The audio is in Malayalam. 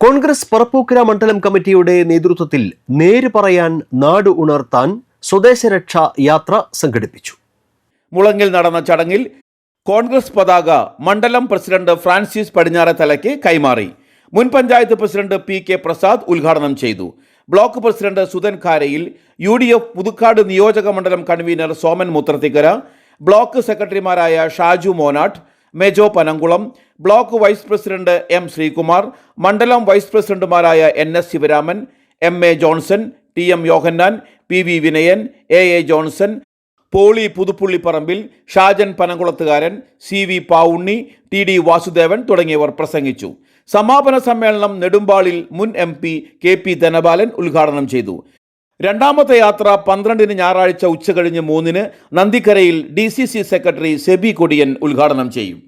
കോൺഗ്രസ് പറപ്പൂക്കര മണ്ഡലം കമ്മിറ്റിയുടെ നേതൃത്വത്തിൽ നേര് പറയാൻ നാട് ഉണർത്താൻ സ്വദേശരക്ഷ യാത്ര സംഘടിപ്പിച്ചു. മുളങ്ങിൽ നടന്ന ചടങ്ങിൽ കോൺഗ്രസ് പതാക മണ്ഡലം പ്രസിഡന്റ് ഫ്രാൻസിസ് പടിഞ്ഞാറെ തലയ്ക്ക് കൈമാറി. മുൻ panchayat president P K Prasad ഉദ്ഘാടനം ചെയ്തു. ബ്ലോക്ക് പ്രസിഡന്റ് സുധൻ ഖാരയിൽ യു ഡി എഫ് പുതുക്കാട് നിയോജക മണ്ഡലം കൺവീനർ സോമൻ മുത്രത്തിക്കര ബ്ലോക്ക് സെക്രട്ടറിമാരായ Shaju Monat Mejo Panankulam block vice president M Sreekumar മണ്ഡലം വൈസ് പ്രസിഡന്റുമാരായ N S Sivaraman M A Johnson T M Yohannan P V Vinayan A A Johnson Poly Puthuppullipparambil Shajan പനങ്കുളത്തുകാരൻ C V Pavunni T D Vasudevan തുടങ്ങിയവർ പ്രസംഗിച്ചു. സമാപന സമ്മേളനം നെടുമ്പാളിൽ മുൻ M P K P Dhanabalan ഉദ്ഘാടനം ചെയ്തു. രണ്ടാമത്തെ യാത്ര പന്ത്രണ്ടിന് ഞായറാഴ്ച ഉച്ചകഴിഞ്ഞ് മൂന്നിന് നന്ദിക്കരയിൽ D C C secretary Seby Kodiyan ഉദ്ഘാടനം ചെയ്യും.